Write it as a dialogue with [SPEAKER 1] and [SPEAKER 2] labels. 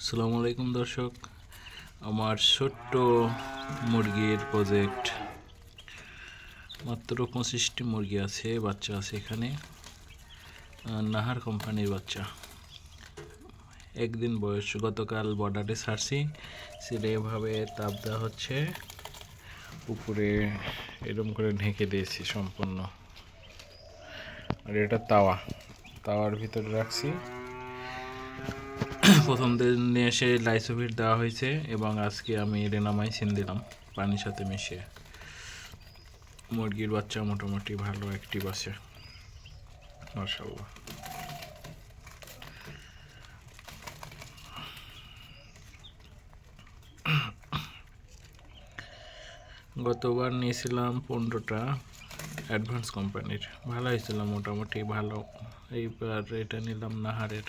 [SPEAKER 1] আসসালামু আলাইকুম দর্শক। আমার ছোট্ট মুরগির প্রজেক্ট মাত্র পঁচিশটি মুরগি আছে, বাচ্চা আছে এখানে। নাহার কোম্পানির বাচ্চা। একদিন বয়স, গতকাল বর্ডারে ছাড়ছি। সেটা এভাবে তাপ দেওয়া হচ্ছে। উপরে এরকম করে ঢেকে দিয়েছি সম্পূর্ণ। আর এটা তাওয়া। তাওয়ার ভিতরে রাখছি। প্রথম দিন এসে লাইসোভিট দেওয়া হয়েছে এবং আজকে আমি রেনামাইসিন দিলাম, পানির সাথে মিশিয়ে। মুরগির বাচ্চা মোটামুটি ভালো অ্যাক্টিভ আছে। মাশাল্লাহ গতবার নিয়েছিলাম পনেরোটা অ্যাডভান্স কোম্পানির ভালো হয়েছিল, মোটামুটি ভালো। এইবার এটা নিলাম নাহারের।